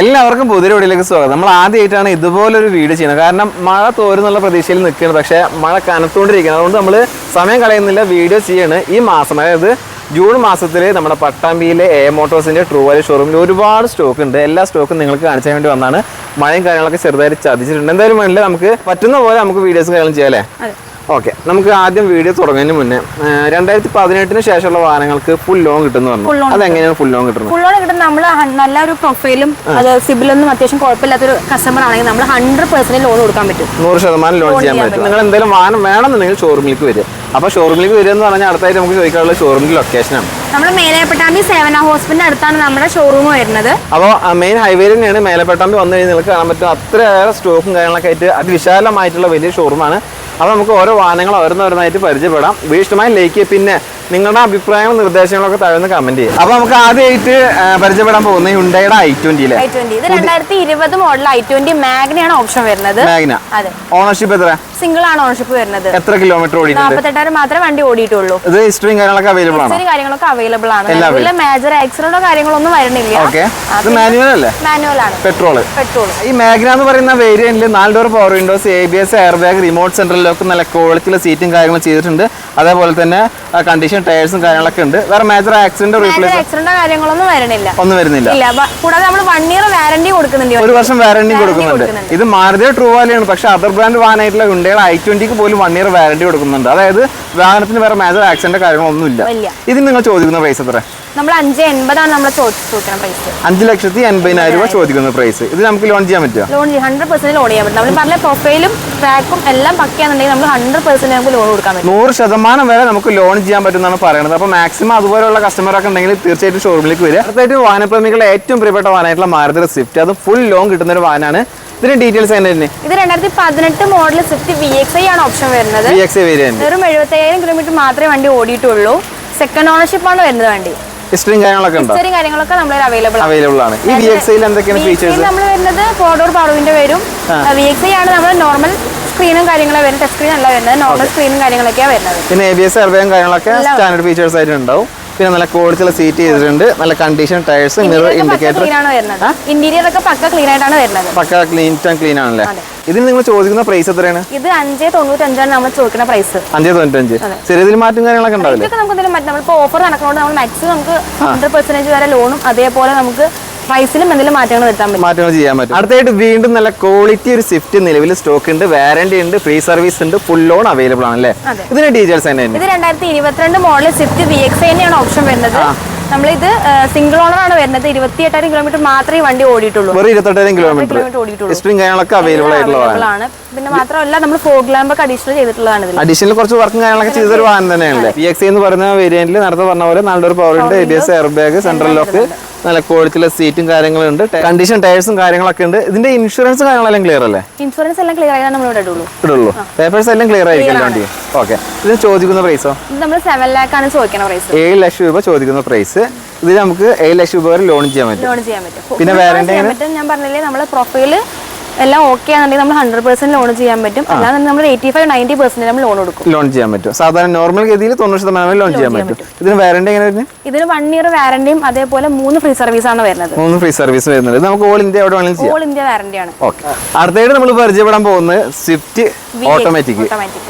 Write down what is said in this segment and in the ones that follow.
എല്ലാവർക്കും പുതിയ വീടിലേക്ക് സ്വാഗതം. നമ്മൾ ആദ്യമായിട്ടാണ് ഇതുപോലൊരു വീട് ചെയ്യുന്നത്. കാരണം മഴ തോരുന്നുള്ള പ്രതീക്ഷയിൽ നിൽക്കുകയാണ്. പക്ഷേ മഴ കനത്തുകൊണ്ടിരിക്കുകയാണ്. അതുകൊണ്ട് നമ്മൾ സമയം കളയുന്നില്ല വീഡിയോ ചെയ്യാണ്. ഈ മാസം അതായത് ജൂൺ മാസത്തിൽ നമ്മുടെ പട്ടാമ്പിയിലെ എ മോട്ടോഴ്സിന്റെ ട്രൂ വാലി ഷോറൂമിൽ ഒരുപാട് സ്റ്റോക്ക് ഉണ്ട്. എല്ലാ സ്റ്റോക്കും നിങ്ങൾക്ക് കാണിച്ചാൻ വേണ്ടി വന്നാണ് മഴയും കാര്യങ്ങളൊക്കെ ചെറുതായിട്ട് ചതിച്ചിട്ടുണ്ട്. എന്തായാലും വേണ്ടില്ല നമുക്ക് പറ്റുന്ന പോലെ നമുക്ക് വീഡിയോസ് കാര്യങ്ങളും ചെയ്യാം അല്ലേ? ഓക്കെ നമുക്ക് ആദ്യം വീഡിയോ തുടങ്ങുന്നതിന് മുന്നേ രണ്ടായിരത്തി പതിനെട്ടിന് ശേഷമുള്ള വാഹനങ്ങൾക്ക് ഫുൾ ലോൺ കിട്ടുന്ന പറഞ്ഞു. അതെങ്ങനെയാണ് ഫുൾ ലോൺ കിട്ടുന്നത്? ഫുൾ ലോൺ കിട്ടുന്ന നമ്മൾ നല്ല ഒരു പ്രൊഫൈലും അത് സിബിലൊന്നും അത്യാവശ്യം കുഴപ്പമില്ലാത്തൊരു കസ്റ്റമർ ആണെങ്കിൽ നമ്മൾ ഹൺഡ്രഡ് പെർസെന്റ് ലോൺ കൊടുക്കാൻ പറ്റും. നൂറ് ശതമാനം ലോൺ ചെയ്യാൻ പറ്റും. നിങ്ങൾ എന്തെങ്കിലും വാഹനം വേണമെന്നുണ്ടെങ്കിൽ ഷോറൂമിലേക്ക് വരിക. അപ്പോൾ ഷോറൂമിലേക്ക് വരിക എന്ന് പറഞ്ഞാൽ അടുത്തായിട്ട് നമുക്ക് ചോദിക്കാനുള്ള ഷോറൂമിന്റെ ലൊക്കേഷനാണ് നമ്മൾ മേലേപ്പട്ടാമ്പി സേവന ഹോസ്പിറ്റലിന്റെ അടുത്താണ് നമ്മുടെ ഷോറൂം വരുന്നത്. അപ്പോൾ മെയിൻ ഹൈവേ തന്നെയാണ് മേലപ്പെട്ടാമ്പി വന്നു കഴിഞ്ഞാൽ നിങ്ങൾക്ക് കാണാൻ പറ്റും. അത്രയേറെ സ്റ്റോക്കും കാര്യങ്ങളൊക്കെ ആയിട്ട് അതിവിശാലമായിട്ടുള്ള വലിയ ഷോറൂമാണ് അപ്പോൾ നമുക്ക് ഓരോ വാഹനങ്ങൾ ഓരോന്നോരോന്നായിട്ട് പരിചയപ്പെടാം. വിശിഷ്ടമായി ലേക്ക് പിന്നെ നിങ്ങളുടെ അഭിപ്രായങ്ങളും നിർദ്ദേശങ്ങളൊക്കെ താഴെ കമന്റ് ചെയ്യുക അപ്പൊ നമുക്ക് ആദ്യമായിട്ട് പരിചയപ്പെടാൻ പോകുന്നത് ഹുണ്ടയുടെ ഐ ട്വന്റി ഇത് രണ്ടായിരത്തി ഇരുപത് മോഡൽ ഐ ട്വന്റി മാഗ്നയാണ് ഓപ്ഷൻ വരുന്നത്. മാഗ്ന അതെ. ഓണർഷിപ്പ് എത്ര? സിംഗിൾ ആണ് ഓണർഷിപ്പ് വരുന്നത്. എത്ര കിലോമീറ്റർ ഓടി നാൽപ്പത്തെട്ടായിരം മാത്രമേ വണ്ടി ഓടിയിട്ടുള്ളൂ. ഇത് ഹിസ്റ്ററിയും കാര്യങ്ങളൊക്കെ അവൈലബിൾ ആണ്? കാര്യങ്ങളൊക്കെ അവൈലബിൾ ആണ്. ഇതിലെ മേജർ ആക്സിഡന്റോ കാര്യങ്ങളൊന്നും വരണില്ല ഓക്കെ ഇത് മാനുവൽ അല്ലേ? മാനുവൽ ആണ്. പെട്രോൾ പെട്രോൾ ഈ മാഗ്ന എന്ന് പറയുന്ന വേരിയന്റിൽ നാല് door power windows A B S air bag remote central lock നല്ല ക്വാളിറ്റിയുള്ള സീറ്റും കാര്യങ്ങളും ചെയ്തിട്ടുണ്ട്. അതേപോലെ തന്നെ കണ്ടീഷൻ ടയേഴ്സും കാര്യങ്ങളൊക്കെ ഉണ്ട്. വേറെ മേജർ ആക്സിഡന്റ് റീപ്ലേസ് ആക്സിഡന്റോ കാര്യങ്ങളൊന്നും വരണില്ല. ഒന്നും വരുന്നില്ല. ഇല്ല കൂടാതെ നമ്മൾ വൺ ഇയർ വാറന്റി കൊടുക്കുന്നുണ്ട് ഒരു വർഷം Warranty കൊടുക്കുന്നുണ്ട്. ഇത് മാരുതി ട്രൂ വാലിയാണ് പക്ഷെ അതർ ബ്രാൻഡ് വാനായിട്ടുള്ള ഹുണ്ടയുടെ ഐ ട്വന്റിക്ക് പോലും വൺ ഇയർ വാറന്റി കൊടുക്കുന്നുണ്ട്. അതായത് വാഹനത്തിന് വേറെ മേജർ ആക്സിഡന്റ് കാര്യങ്ങളൊന്നും ഇല്ല. ഇതിന് നിങ്ങൾ ചോദിക്കുന്ന പ്രൈസ് എത്ര നമ്മൾ അഞ്ച് എൺപതാണ് നമ്മൾ ചോദിക്കുന്ന പ്രൈസ് അഞ്ച് ലക്ഷത്തി എൺപതിനായിരം രൂപ ചോദിക്കുന്ന പ്രൈസ് ഇത് നമുക്ക് ലോൺ ചെയ്യാൻ പറ്റുമോ ലോൺ ഹൺഡ്രഡ് പെർസെന്റ് ലോൺ ചെയ്യാൻ പറ്റും. നമ്മൾ പറഞ്ഞ പ്രൊഫൈലും ട്രാക്കും എല്ലാം പക്കയാണെന്നുണ്ടെങ്കിൽ നമ്മൾ ഹൺഡ്രഡ് പെർസെന്റ് നമുക്ക് ലോൺ കൊടുക്കാൻ പറ്റും. നൂറ് ശതമാനം വരെ നമുക്ക് ലോൺ ചെയ്യാൻ പറ്റുമെന്നാണ് പറയുന്നത്. അപ്പോൾ മാക്സിമം അതുപോലെയുള്ള കസ്റ്റമറൊക്കെ ഉണ്ടെങ്കിൽ തീർച്ചയായിട്ടും ഷോറൂമിലേക്ക് വരിക. അടുത്തായിട്ട് വാഹനപ്രേമികളെ ഏറ്റവും പ്രിയപ്പെട്ട വാഹനമായിട്ടുള്ള മാരുതി സ്വിഫ്റ്റ് അത് ഫുൾ ലോൺ കിട്ടുന്ന ഒരു വാഹനമാണ്. ഇതിന്റെ ഡീറ്റെയിൽസ് ഇത് രണ്ടായിരത്തി പതിനെട്ട് model Swift V X I ആണ് ഓപ്ഷൻ വരുന്നത്. വെറും എഴുപത്തയ്യായിരം കിലോമീറ്റർ മാത്രമേ വണ്ടി ഓടിയിട്ടുള്ളൂ. സെക്കൻഡ് ഓണർഷിപ്പ് ആണ് വരുന്നത് വണ്ടി. ഹിസ്റ്ററിയും കാര്യങ്ങളൊക്കെ ഉണ്ടോ? ഇത്രയും കാര്യങ്ങളൊക്കെ നമ്മൾ അവൈലബിൾ ആണ്. അവൈലബിൾ ആണ്. ഈ വി എക്സ് എന്തൊക്കെയാണ് ഫീച്ചേഴ്സ് നമ്മൾ വരുന്നത് ഫോർഡോർ ഡോർ പവറിന്റെ വരും വി എക്സ് ആണ് നമ്മൾ നോർമൽ സ്ക്രീനും കാര്യങ്ങളും വരുന്നത്. ടച്ച് സ്ക്രീൻ അല്ല വരുന്നത്. നോർമൽ സ്ക്രീനും കാര്യങ്ങളൊക്കെയാണ് വരുന്നത്. പിന്നെ എ ബി എസ് എയർബാഗും കാര്യങ്ങളൊക്കെ സ്റ്റാൻഡേർഡ് ഫീച്ചേഴ്സ് ആയിട്ട് ഉണ്ടാവും. പിന്നെ നല്ല ക്വാളിറ്റിയുള്ള സീറ്റ് ചെയ്തിട്ടുണ്ട്. നല്ല condition tyres mirror indicator interior ഒക്കെ പക്ക ക്ലീൻ ആയിട്ടാണ് വരുന്നത്. പക്ക ക്ലീൻ ക്ലീൻ ആണല്ലേ? ഇതിന് നിങ്ങൾ ചോദിക്കുന്ന പ്രൈസ് എത്രയാണ്? ഇത് അഞ്ച് തൊണ്ണൂറ്റഞ്ചാണ് നമ്മൾ ചോദിക്കുന്ന പ്രൈസ് അഞ്ച് തൊണ്ണൂറ്റഞ്ച്. ചെറിയ മാറ്റം കാര്യങ്ങളൊക്കെ ഉണ്ടാവില്ല? നമുക്ക് എന്തെങ്കിലും നമ്മളിപ്പോൾ ഓഫർ നടക്കുന്നതുകൊണ്ട് നമ്മൾ മാക്സിമം നമുക്ക് ഹൺഡ്രഡ് പെർസെന്റേജ് വരെ ലോണും അതേപോലെ നമുക്ക് പ്രൈസിലും എന്തെങ്കിലും മാറ്റങ്ങൾ വരുത്താൻ പറ്റും. മാറ്റങ്ങൾ ചെയ്യാൻ പറ്റും. അടുത്തായിട്ട് വീണ്ടും നല്ല ക്വാളിറ്റി ഒരു സ്വിഫ്റ്റ് നിലവിൽ സ്റ്റോക്ക് ഉണ്ട് വാറന്റി ഉണ്ട് ഫ്രീ സർവീസ് ഉണ്ട് ഫുൾ ലോൺ അവൈലബിൾ ആണ് അല്ലേ? അതെ. ഇതിന്റെ ഡീറ്റെയിൽസ് തന്നെ ഇത് രണ്ടായിരത്തി ഇരുപത്തിരണ്ട് മോഡൽ സ്വിഫ്റ്റ് വി എക്സ് തന്നെയാണ് ഓപ്ഷൻ വരുന്നത്. നമ്മളിത് സിംഗിൾ ഓണർ ആണ് വരുന്നത്. ഇരുപത്തി എട്ടായിരം കിലോമീറ്റർ മാത്രമേ വണ്ടി ഓടിയിട്ടുള്ളൂ. വെറും ഇരുപത്തെട്ടായിരം കിലോമീറ്റർ ഓടിയിട്ടുള്ളൂ. ഹിസ്റ്ററിയും കാര്യങ്ങളൊക്കെ അവൈലബിൾ ആയിട്ടുള്ളതാണ്. പിന്നെ മാത്രമല്ല നമ്മൾ ഫോഗ് ലാമ്പ് ഒക്കെ അഡീഷണൽ ചെയ്തിട്ടുള്ളതാണ് അഡീഷണൽ കുറച്ച് വർക്കും കാര്യങ്ങളൊക്കെ ചെയ്തൊരു വാഹനം തന്നെയാണ് പി എക്സ് എന്ന് പറയുന്ന വേരിയന്റിൽ നേരത്തെ പറഞ്ഞ പോലെ നല്ലൊരു പവർ ഉണ്ട്. A B S air bag central lock നല്ല ക്വാളിറ്റിയിലെ സീറ്റും കാര്യങ്ങളും ഉണ്ട് കണ്ടീഷൻ ടയേഴ്സും കാര്യങ്ങളൊക്കെ ഉണ്ട്. ഇതിന്റെ ഇൻഷുറൻസ് കാര്യങ്ങളെല്ലാം ക്ലിയർ അല്ലേ? ഇൻഷുറൻസ് എല്ലാം ക്ലിയർ ആയാണ് നമ്മൾ ഇവിടെ ഇടുള്ളൂ. ഇടുള്ളൂ പേപ്പേഴ്സ് എല്ലാം ക്ലിയർ ആയിരിക്കും വണ്ടി? ഓക്കെ ഇതിന് ചോദിക്കുന്ന പ്രൈസോ ഇത് നമ്മൾ സെവൻ ലാക്ക് ആണ് ചോദിക്കുന്ന പ്രൈസ് ഏഴ് ലക്ഷം രൂപ ചോദിക്കുന്ന പ്രൈസ് ഇത് നമുക്ക് ഏഴ് ലക്ഷം രൂപ വരെ ലോൺ ചെയ്യാൻ പറ്റും. ലോൺ ചെയ്യാൻ പറ്റും. പിന്നെ പറ്റും. ഞാൻ പറഞ്ഞില്ലേ നമ്മൾ പ്രൊഫൈൽ എല്ലാം ഓക്കെ ആണെന്നുണ്ടെങ്കിൽ നമ്മൾ ഹൺഡ്രഡ് പെർസെന്റ് ലോൺ ചെയ്യാൻ പറ്റും. അല്ലാതെ നമ്മൾ എയ്റ്റി ഫൈവ് നയന്റി പെർസെന്റ് നമ്മൾ ലോൺ കൊടുക്കും ലോൺ ചെയ്യാൻ പറ്റും. സാധാരണ നോർമൽ ഗതിയിൽ തൊണ്ണൂറ് ശതമാനം ലോൺ ചെയ്യാൻ പറ്റും. ഇതിന് വാറണ്ടി എങ്ങനെ വരുന്നത്? ഇതിന് വൺ ഇയർ വാറണ്ടിയും അതേപോലെ മൂന്ന് ഫ്രീ സർവീസ് ആണ് വരുന്നത്. മൂന്ന് ഫ്രീ സർവീസ് വരുന്നത്. നമുക്ക് ഓൾ ഇന്ത്യ എവിടെ വേണമെങ്കിലും ഓൾ ഇന്ത്യ വാറണ്ടി ആണ്. ഓക്കെ അടുത്തായിട്ട് നമ്മൾ പരിചയപ്പെടാൻ പോകുന്നത് സ്വിഫ്റ്റ് ഓട്ടോമാറ്റിക്.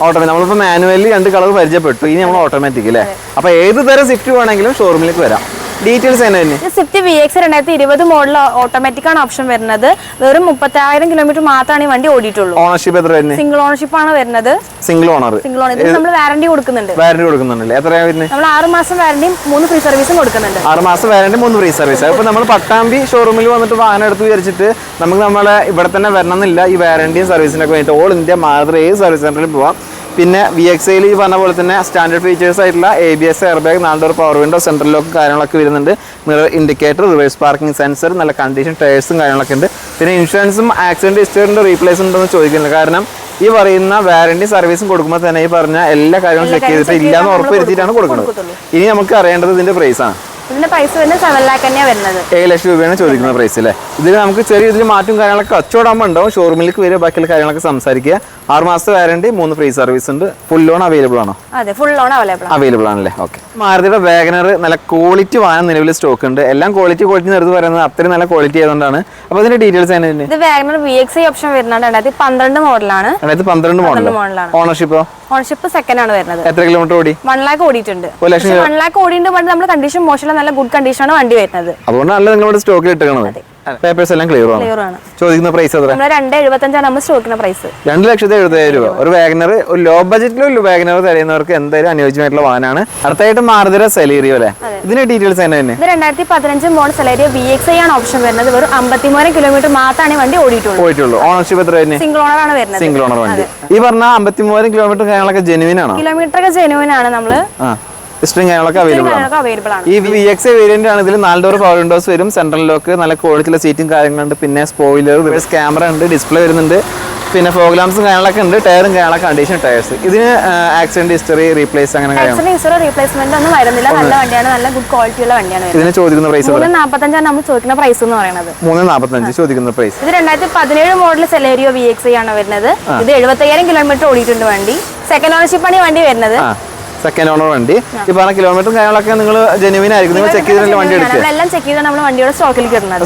ഓട്ടോമാറ്റിക് നമ്മളിപ്പോൾ മാനുവലി രണ്ട് കളർ പരിചയപ്പെട്ടു. ഇനി നമ്മൾ ഓട്ടോമാറ്റിക് അല്ലേ അപ്പോൾ ഏത് തരം സ്വിഫ്റ്റ് വേണമെങ്കിലും ഷോറൂമിലേക്ക് വരാം. ഡീറ്റെയിൽസ് തന്നെ സ്വിഫ്റ്റ് വി എക്സ് രണ്ടായിരത്തി ഇരുപത് മോഡൽ ഓട്ടോമാറ്റിക് ആണ് ഓപ്ഷൻ വരുന്നത്. വെറും മുപ്പത്തായിരം കിലോമീറ്റർ മാത്രമാണ് ഈ വണ്ടി ഓടിയിട്ടുള്ളൂ. ഓണർഷിപ്പ് എത്ര വരുന്നത് സിംഗിൾ ഓണർഷിപ്പ് ആണ് വരുന്നത്. സിംഗിൾ ഓണർ സിംഗിൾ ഓണർ ഇത് നമ്മൾ വാറണ്ടി കൊടുക്കുന്നുണ്ട്. വാറണ്ടി കൊടുക്കുന്നുണ്ടല്ലേ? എത്രയാണ് വരുന്നത്? നമ്മൾ ആറ് മാസം വാറണ്ടിയും മൂന്ന് ഫ്രീ സർവീസും കൊടുക്കുന്നുണ്ട്. ആറ് മാസം വാറണ്ടി മൂന്ന് ഫ്രീ സർവീസ് അപ്പോൾ നമ്മൾ പട്ടാമ്പി ഷോറൂമിൽ വന്നിട്ട് വാഹനം എടുത്ത് വിചാരിച്ചിട്ട് നമുക്ക് നമ്മളെ ഇവിടെ തന്നെ വരണമെന്നില്ല ഈ വാറണ്ടിയും സർവീസിനൊക്കെ വേണ്ടിയിട്ട്. ഓൾ ഇന്ത്യ മാത്രമേ ഏത് സർവീസ് സെന്ററിൽ പോവാം. പിന്നെ വി എക്സ് ഐയിൽ ഈ പറഞ്ഞ പോലെ തന്നെ സ്റ്റാൻഡേർഡ് ഫീച്ചേഴ്സ് ആയിട്ടുള്ള A B S air bag നാല് door power window central lock കാര്യങ്ങളൊക്കെ വരുന്നുണ്ട്. Mirror indicator reverse parking sensor നല്ല കണ്ടീഷൻ ടയേഴ്സും കാര്യങ്ങളൊക്കെ ഉണ്ട്. പിന്നെ ഇൻഷുറൻസും ആക്സിഡന്റ് ഹിസ്റ്ററിന്റെ റീപ്ലേസ് ഉണ്ടെന്ന് ചോദിക്കുന്നില്ല കാരണം ഈ പറയുന്ന വാറണ്ടി സർവീസും കൊടുക്കുമ്പോൾ തന്നെ ഈ പറഞ്ഞ എല്ലാ കാര്യങ്ങളും ചെക്ക് ചെയ്തിട്ട് ഇല്ലാന്ന് ഉറപ്പ് വരുത്തിയിട്ടാണ് കൊടുക്കുന്നത്. ഇനി നമുക്ക് അറിയേണ്ടത് ഇതിന്റെ പ്രൈസ് ആണ്. ഇതിന്റെ പ്രൈസ് വരുന്നത് സെവൻ ലാക്ക് തന്നെയാണ് വരുന്നത്. ഏഴ് ലക്ഷം രൂപയാണ് ചോദിക്കുന്ന പ്രൈസ് അല്ലേ ഇതിൽ നമുക്ക് ചെറിയ ഇതിൽ മാറ്റും കാര്യങ്ങളൊക്കെ കച്ചവടമാകുമ്പോൾ ഉണ്ടാവും. ഷോറൂമിലേക്ക് വരിക ബാക്കിയുള്ള കാര്യങ്ങളൊക്കെ സംസാരിക്കുക. ആറ് മാസത്തെ വാറണ്ടി മൂന്ന് ഫ്രീ സർവീസ് ഉണ്ട്. ഫുൾ ലോൺ അവൈലബിൾ ആണോ? അതെ ഫുൾ ലോൺ അവൈലബിൾ ആണ്. അവൈലബിൾ ആണല്ലേ? ഓക്കെ മാരുതിയുടെ വാഗനർ നല്ല ക്വാളിറ്റി വാഹനം നിലവിൽ സ്റ്റോക്ക് ഉണ്ട്. എല്ലാം ക്വാളിറ്റി ക്വാളിറ്റി നിർത്തി പറയുന്നത് അത്രയും നല്ല ക്വാളിറ്റി ആയതുകൊണ്ടാണ്. അപ്പോൾ അതിന്റെ ഡീറ്റെയിൽസ് തന്നെ ഇത് വി എക്സ് ഐ ഓപ്ഷൻ വരുന്നുണ്ട്. രണ്ടായിരത്തി പന്ത്രണ്ട് മോഡലാണ് രണ്ടായിരത്തി പന്ത്രണ്ട് മോഡൽ മോഡലാണ് ഓണർഷിപ്പോ ഓണർഷിപ്പ് സെക്കൻഡ് ആണ് വരുന്നത്. എത്ര കിലോമീറ്റർ ഓടി? വൺ ലാക്ക് ഓടിയിട്ടുണ്ട്. വൺ ലാക്ക് ഓടിയിട്ടുണ്ട് നമ്മുടെ നമ്മൾ കണ്ടീഷൻ മോശമല്ല നല്ല ഗുഡ് കണ്ടീഷൻ ആണ് വണ്ടി വരുന്നത്. അതുകൊണ്ടാണ് നിങ്ങളുടെ സ്റ്റോക്കിൽ ഇട്ടേക്കണത്. പേപ്പേഴ്സ് എല്ലാം ക്ലിയർ ആണ്? ചോദിക്കുന്ന പ്രൈസ് എത്ര? രണ്ട് എഴുപത്തഞ്ചാണ് നമ്മൾ സ്റ്റോക്കിന്റെ പ്രൈസ് രണ്ട് ലക്ഷത്തി എഴുപതായിരം രൂപ. ഒരു വാഗനർ ഒരു ലോ ബജറ്റിൽ വാഗനർ തിരയുന്നവർക്ക് എന്തായാലും അനുയോജ്യമായിട്ടുള്ള വാഹനമാണ് അടുത്തായിട്ട് മാറുതര സെലേറിയോ അല്ലേ? ഇതിന്റെ ഡീറ്റെയിൽസ് തന്നെ തന്നെ. ഇത് രണ്ടായിരത്തി പതിനഞ്ച് model Celerio V X I ആണ് ഓപ്ഷൻ വരുന്നത്. വെറും അമ്പത്തിമൂന്ന് കിലോമീറ്റർ മാത്രമാണ് വണ്ടി ഓടിയിട്ടുള്ളൂ ഓടിയിട്ടുള്ളൂ ഓണർഷിപ്പ് എത്ര വരുന്നത് സിംഗിൾ ഓണർ ആണ് വരുന്നത്. സിംഗിൾ ഓണർ വണ്ടി. ഈ പറഞ്ഞ അമ്പത്തിമൂവായിരം കിലോമീറ്റർ കാര്യങ്ങളൊക്കെ ജെനുവിൻ ആണോ? കിലോമീറ്റർ ഒക്കെ ജെനുവിൻ ആണ് നമ്മൾ. ഹിസ്റ്ററിയും കാര്യങ്ങളൊക്കെ അവൈലബിൾ ആണ്. ഈ വി എക്സ് വേരിയന്റ് ആണ് ഇതിൽ നാല് ഡോർ പവർ വിൻഡോസ് വരും. സെൻട്രൽ ലോക്ക് നല്ല ക്വാളിറ്റിയുള്ള സീറ്റും കാര്യങ്ങളുണ്ട്. പിന്നെ സ്പോയിലർ റിവേഴ്സ് ക്യാമറ ഉണ്ട് ഡിസ്പ്ലേ വരുന്നുണ്ട്. പിന്നെ പ്രോഗ്രാംസും കാര്യങ്ങളൊക്കെ ഉണ്ട്. ടയറും കാര്യങ്ങളൊക്കെ കണ്ടീഷൻ ടയർസ് ഇതിന് ആക്സിഡന്റ് ഹിസ്റ്ററി റീപ്ലേസ് അങ്ങനെ റീപ്ലേസ്മെന്റ് ഒന്നും വരുന്നില്ല. നല്ല വണ്ടിയാണ്. നല്ല ഗുഡ് വണ്ടിയാണ് ഇതിന് ചോദിക്കുന്ന പ്രൈസ് മൂന്ന് നാൽപ്പത്തഞ്ചാണ് നമ്മൾ ചോദിക്കുന്ന പ്രൈസ് എന്ന് പറയുന്നത്. മൂന്ന് നാൽപ്പത്തഞ്ച് ചോദിക്കുന്ന പ്രൈസ് ഇത് രണ്ടായിരത്തി പതിനേഴ് മോഡൽ സെലേരിയോ വി എക്സ് ആണ് വരുന്നത്. ഇത് എഴുപത്തയ്യായിരം കിലോമീറ്റർ ഓടിയിട്ടുണ്ട് വണ്ടി. സെക്കൻഡ് ഓണർഷിപ്പ് ആണ് ഈ വണ്ടി വരുന്നത്. സെക്കൻഡ് ഓണർ വണ്ടി. ഈ പറഞ്ഞ കിലോമീറ്റർ കാര്യങ്ങളൊക്കെ നിങ്ങൾ ജെനുവിൻ ആയിരിക്കും. നിങ്ങൾ ചെക്ക് ചെയ്തിട്ട് വണ്ടി എടുക്കുക.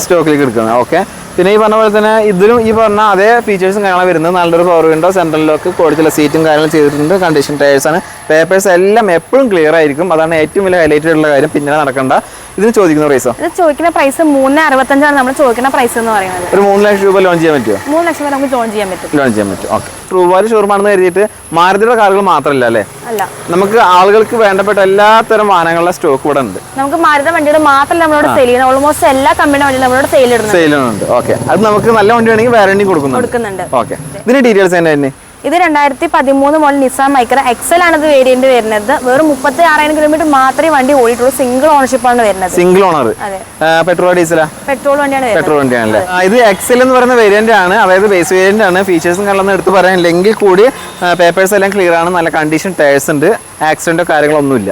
സ്റ്റോക്കിലേക്ക് എടുക്കുന്നത് ഓക്കെ പിന്നെ ഈ പറഞ്ഞ പോലെ തന്നെ ഇതിലും ഈ പറഞ്ഞ അതേ ഫീച്ചേഴ്സും കാണാൻ വരുന്നത്. നല്ലൊരു പവർ വിൻഡോ സെൻട്രൽ ലോക്ക് ക്വാളിറ്റിയുള്ള സീറ്റും കാര്യങ്ങളും ചെയ്തിട്ടുണ്ട്. കണ്ടീഷൻ ടയേഴ്സ് ആണ്. പേപ്പേഴ്സ് എല്ലാം എപ്പോഴും ക്ലിയർ ആയിരിക്കും. അതാണ് ഏറ്റവും വലിയ ഹൈലൈറ്റഡ് ഉള്ള കാര്യം. പിന്നെ നടക്കണ്ട. ഇതിന് ചോദിക്കുന്ന പ്രൈസോ ഇത് ചോദിക്കുന്ന പ്രൈസ് മൂന്ന് അറുപത്തഞ്ചാണ് നമ്മൾ ചോദിക്കുന്ന പ്രൈസ് എന്ന് പറയുന്നത്. ഒരു മൂന്ന് ലക്ഷം രൂപ ലോൺ ചെയ്യാൻ പറ്റുമോ മൂന്ന് ലക്ഷം രൂപ നമുക്ക് ലോൺ ചെയ്യാൻ പറ്റും. ലോൺ ചെയ്യാൻ പറ്റും. ഓക്കെ ട്രൂവാൽ ഷോറൂമാണെന്ന് കരുതിയിട്ട് മാരുതിയുടെ കാറുകൾ മാത്രമല്ല അല്ലേ? നമുക്ക് ആളുകൾക്ക് വേണ്ടപ്പെട്ട എല്ലാത്തരം വാഹനങ്ങളുടെ സ്റ്റോക്ക് ഇവിടെ ഉണ്ട്. നമുക്ക് മാരുത വണ്ടിയുടെ മാത്രമല്ല നമ്മളോട് സെയിൽ ചെയ്യുന്നത്. ഓൾമോസ്റ്റ് എല്ലാ കമ്പനി വണ്ടിയും നമ്മളോട് സെയിൽ ഇടുന്നുണ്ട്. സെയിൽ ഉണ്ട് ഓക്കെ അത് നമുക്ക് നല്ല വണ്ടി വേണമെങ്കിൽ വാറണ്ടി കൊടുക്കുന്നുണ്ട്. കൊടുക്കുന്നുണ്ട്. ഓക്കെ ഇതിന്റെ ഡീറ്റെയിൽസ് തന്നെ ഇത് രണ്ടായിരത്തി പതിമൂന്ന് മോഡൽ നിസാൻ മൈക്ര എക്സൽ ആണ് ഇത് വേരിയന്റ് വരുന്നത്. വെറും മുപ്പത്തി ആറായിരം കിലോമീറ്റർ മാത്രമേ വണ്ടി ഓടിയിട്ടുള്ളൂ. സിംഗിൾ ഓണർഷിപ്പ് ആണ് വരുന്നത്. സിംഗിൾ ഓണർ പെട്രോൾ ഡീസലാ പെട്രോൾ വണ്ടിയാണ് പെട്രോൾ വണ്ടിയാണല്ലേ? ആ, ഇത് എക്സൽ എന്ന് പറയുന്ന വേരിയന്റ് ആണ്. അതായത് ബേസ് വേരിയന്റ് ആണ്. ഫീച്ചേഴ്സും കാര്യങ്ങളൊന്നും എടുത്ത് പറയാനില്ലെങ്കിൽ കൂടി പേപ്പേഴ്സ് എല്ലാം ക്ലിയർ ആണ്. നല്ല കണ്ടീഷൻ ടയേഴ്സ് ഉണ്ട്. ആക്സിഡന്റോ കാര്യങ്ങളൊന്നുമില്ല.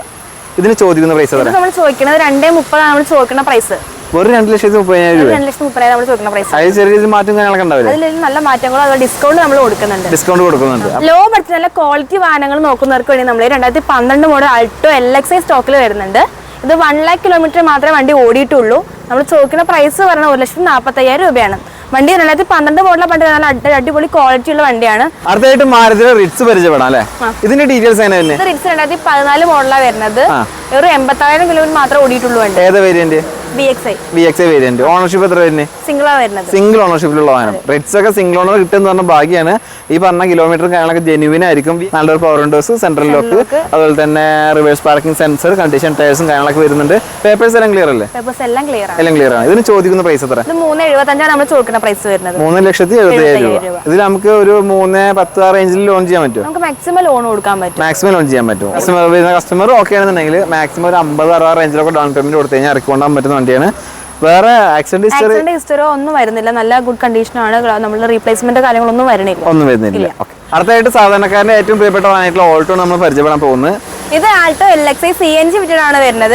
ഇതിന് ചോദിക്കുന്ന പ്രൈസ് നമ്മൾ ചോദിക്കുന്നത് രണ്ടേ മുപ്പതാണ് നമ്മൾ ചോദിക്കുന്ന പ്രൈസ് ഒരു രണ്ട് ലക്ഷത്തി മുപ്പതിനായിരം രൂപ ലക്ഷത്തി മുപ്പതിനായിരം നമ്മൾ ചോദിക്കുന്ന പ്രൈസ് അതിൽ ചെറിയ ചെറിയ മാറ്റം കാര്യങ്ങളൊക്കെ ഉണ്ടാവില്ലേ? അതിൽ നല്ല മാറ്റങ്ങളും അതുപോലെ ഡിസ്കൗണ്ട് നമ്മൾ കൊടുക്കുന്നുണ്ട്? ഡിസ്കൗണ്ട് കൊടുക്കുന്നുണ്ട്. ലോ ബഡ്ജറ്റ് നല്ല ക്വാളിറ്റി വാഹനങ്ങൾ നോക്കുന്നവർക്ക് വേണ്ടി നമ്മൾ രണ്ടായിരത്തി പന്ത്രണ്ട് model Alto L X I സ്റ്റോക്കിൽ വരുന്നുണ്ട്. ഇത് വൺ ലാക്ക് കിലോമീറ്റർ മാത്രമേ വണ്ടി ഓടിയിട്ടുള്ളൂ. നമ്മൾ ചോദിക്കുന്ന പ്രൈസ് പറഞ്ഞാൽ ഒരു ലക്ഷത്തി നാൽപ്പത്തയ്യായിരം രൂപയാണ്. വണ്ടി രണ്ടായിരത്തി പന്ത്രണ്ട് മോഡലാണ് വണ്ടി നല്ല അടി- അടിപൊളി ക്വാളിറ്റി ഉള്ള വണ്ടിയാണ്. അടുത്തായിട്ട് മാരുതിയുടെ റിറ്റ്സ് പരിചയപ്പെടാം അല്ലേ ഇതിന്റെ ഡീറ്റെയിൽസ് എങ്ങനെ റിറ്റ്സ് രണ്ടായിരത്തി പതിനാല് മോഡലാണ് വരുന്നത്. ഒരു എൺപത്തായിരം കിലോമീറ്റർ മാത്രമേ ഓടിയിട്ടുള്ളൂ വണ്ടി. ഏത് വേരിയന്റ് വേരിയന്റ് ഓണർഷിപ്പ് എത്ര വരുന്നത്. സിംഗിൾ ഓണർഷിപ്പിലുള്ള വാഹനം. റെഡ്സ് ഒക്കെ സിംഗിൾ ഓണർ കിട്ടുന്ന പറഞ്ഞാൽ ഭാഗ്യമാണ് ഈ പറഞ്ഞ കിലോമീറ്റർ കാര്യങ്ങളൊക്കെ ജെനുവിൻ ആയിരിക്കും. നല്ലൊരു പവർ വിൻഡോസ് സെൻട്രൽ ലോക്ക് അതുപോലെ തന്നെ റിവേഴ്സ് പാർക്കിംഗ് സെൻസർ കണ്ടീഷൻ ടയർസും കാര്യങ്ങളൊക്കെ വരുന്നുണ്ട്. പേപ്പേഴ്സ് എല്ലാം ക്ലിയർ അല്ലേ? എല്ലാം ക്ലിയർ ആണ്. ഇതിന് ചോദിക്കുന്ന പ്രൈസ് എത്ര? മൂന്ന് ലക്ഷത്തി എഴുപത്തിയേഴ് രൂപ. ഇതിൽ നമുക്ക് ഒരു മൂന്ന് പത്ത് ആ റേഞ്ചിൽ ലോൺ ചെയ്യാൻ നമുക്ക് മാക്സിമം ലോൺ കൊടുക്കാൻ പറ്റും. മാക്സിമം ലോൺ ചെയ്യാൻ പറ്റും. കസ്റ്റമർ വരുന്ന കസ്റ്റമർ ഓക്കെ ആണെന്നുണ്ടെങ്കിൽ മാക്സിമം ഒരു അമ്പത് അറുപത് റേഞ്ചിലൊക്കെ ഡൗൺ പേയ്മെന്റ് കൊടുത്തു കഴിഞ്ഞാൽ ഇറക്കി കൊണ്ടാൻ പറ്റുന്ന വണ്ടിയാണ്. വേറെ ആക്സിഡന്റ് ഹിസ്റ്ററി ആക്സിഡന്റ് ഹിസ്റ്ററോ ഒന്നും വരുന്നില്ല. നല്ല ഗുഡ് കണ്ടീഷനാണ് നമ്മൾ റീപ്ലേസ്മെന്റ് കാര്യങ്ങളൊന്നും വരുന്നില്ല. ഒന്നും വരുന്നില്ല. അടുത്തായിട്ട് സാധാരണക്കാരന്റെ ഏറ്റവും പ്രിയപ്പെട്ടതായിട്ടുള്ള ഓൾട്ടോ നമ്മൾ പരിചയപ്പെടാൻ പോകുന്നത്. ഇത് Alto L X I C N G വിറ്റിട്ടാണ് വരുന്നത്.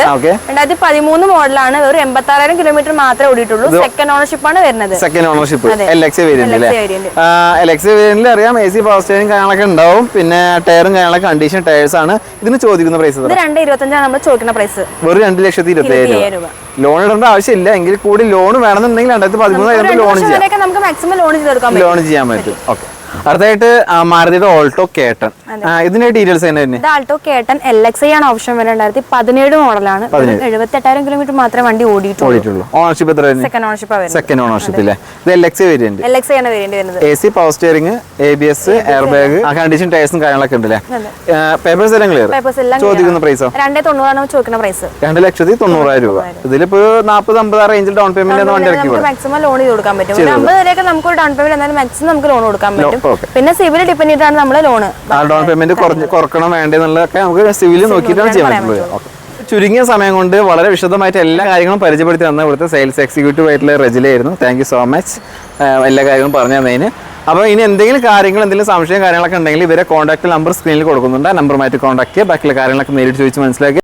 രണ്ടായിരത്തി പതിമൂന്ന് മോഡലാണ്. ഒരു എൺപത്തി ആറായിരം കിലോമീറ്റർ മാത്രമേ ഓടിയിട്ടുള്ളൂ. സെക്കൻഡ് ഓണർഷിപ്പ് ആണ് വരുന്നത്. Second ownership. L X. L X വേരിയന്റിൽ അറിയാം. എ സി പവർ സ്റ്റേറിംഗ് കാര്യങ്ങളൊക്കെ ഉണ്ടാവും. പിന്നെ ടയറും കാര്യങ്ങളൊക്കെ കണ്ടീഷൻ ടയേഴ്സ് ആണ്. ഇതിന് ചോദിക്കുന്ന പ്രൈസ് ഇത് രണ്ട് ഇരുപത്തഞ്ചാണ് നമ്മൾ ചോദിക്കുന്ന പ്രൈസ് വെറും രണ്ട് ലക്ഷത്തി ഇരുപത്തി ഏഴ് രൂപ. ലോൺ ഇടേണ്ട ആവശ്യമില്ല. എങ്കിൽ കൂടി ലോൺ വേണമെന്നുണ്ടെങ്കിൽ രണ്ടായിരത്തി പതിമൂന്ന് ലോൺ ചെയ്യാം. നമുക്ക് മാക്സിമം ലോൺ ലോൺ ചെയ്യാൻ പറ്റും. ഓക്കെ അടുത്തായിട്ട് മാരുതിയുടെ ഓൾട്ടോ കേട്ടൺ ഇതിന്റെ ഡീറ്റെയിൽസ് തന്നെ ആൾട്ടോ കേട്ടൻ എൽ എക്സ് ഐ ആണ് ഓപ്ഷൻ വരെ രണ്ടായിരത്തി പതിനേഴ് മോഡലാണ്. എഴുപത്തി എട്ടായിരം കിലോമീറ്റർ മാത്രമേ വണ്ടി ഓടിയിട്ടുള്ളൂ. ഓണർഷിപ്പ് എത്ര സെക്കൻഡ് ഓണർഷിപ്പ് സെക്കൻഡ് ഓണർഷിപ്പ് അല്ലേ ഇത് L X variant L X ആണ് വേരിയന്റ് വരുന്നത്. A C power steering A B S air bag condition ടയർസും കാര്യങ്ങളൊക്കെ ഉണ്ടല്ലേ? പേപ്പേഴ്സ് എല്ലാം ക്ലിയർ ചോദിക്കുന്ന പ്രൈസോ രണ്ടേ തൊണ്ണൂറാണ് ചോദിക്കുന്ന പ്രൈസ് രണ്ട് ലക്ഷത്തി തൊണ്ണൂറായിരം രൂപ. ഇതിലിപ്പോ നാൽപ്പത് അമ്പത് റേഞ്ചിൽ ഡൗൺ പേയ്മെന്റ് വണ്ടി മാക്സിമം ലോൺ ചെയ്ത് കൊടുക്കാൻ പറ്റും. അമ്പത് വരെയൊക്കെ നമുക്ക് ഡൗൺ പേയ്മെന്റ് എന്നാലും മാക്സിമം നമുക്ക് ലോൺ കൊടുക്കാൻ പറ്റും. പിന്നെ സിവിൽ ഡിപ്പെൻഡ് ചെയ്താണ് നമ്മൾ ലോൺ ഡൗൺ പേയ്മെന്റ് കുറക്കണം വേണ്ടെന്നുള്ളതൊക്കെ നമുക്ക് സിവിൽ നോക്കിയിട്ടാണ് ചെയ്യാൻ പറ്റുന്നത് ചുരുങ്ങിയ സമയം കൊണ്ട് വളരെ വിശദമായിട്ട് എല്ലാ കാര്യങ്ങളും പരിചയപ്പെടുത്തി തന്ന ഇവിടുത്തെ സെയിൽസ് എക്സിക്യൂട്ടീവ് ആയിട്ടുള്ള റെജിലായിരുന്നു താങ്ക് യു സോ മച്ച് എല്ലാ കാര്യങ്ങളും പറഞ്ഞു തന്നതിന്. അപ്പോൾ ഇനി എന്തെങ്കിലും കാര്യങ്ങൾ എന്തെങ്കിലും സംശയം കാര്യങ്ങളൊക്കെ ഉണ്ടെങ്കിൽ ഇവരെ കോൺടാക്ട് നമ്പർ സ്ക്രീനിൽ കൊടുക്കുന്നുണ്ട്. ആ നമ്പറുമായിട്ട് കോൺടാക്ട് ചെയ്യുക. ബാക്കിയുള്ള കാര്യങ്ങളൊക്കെ നേരിട്ട് ചോദിച്ച് മനസ്സിലാക്കി.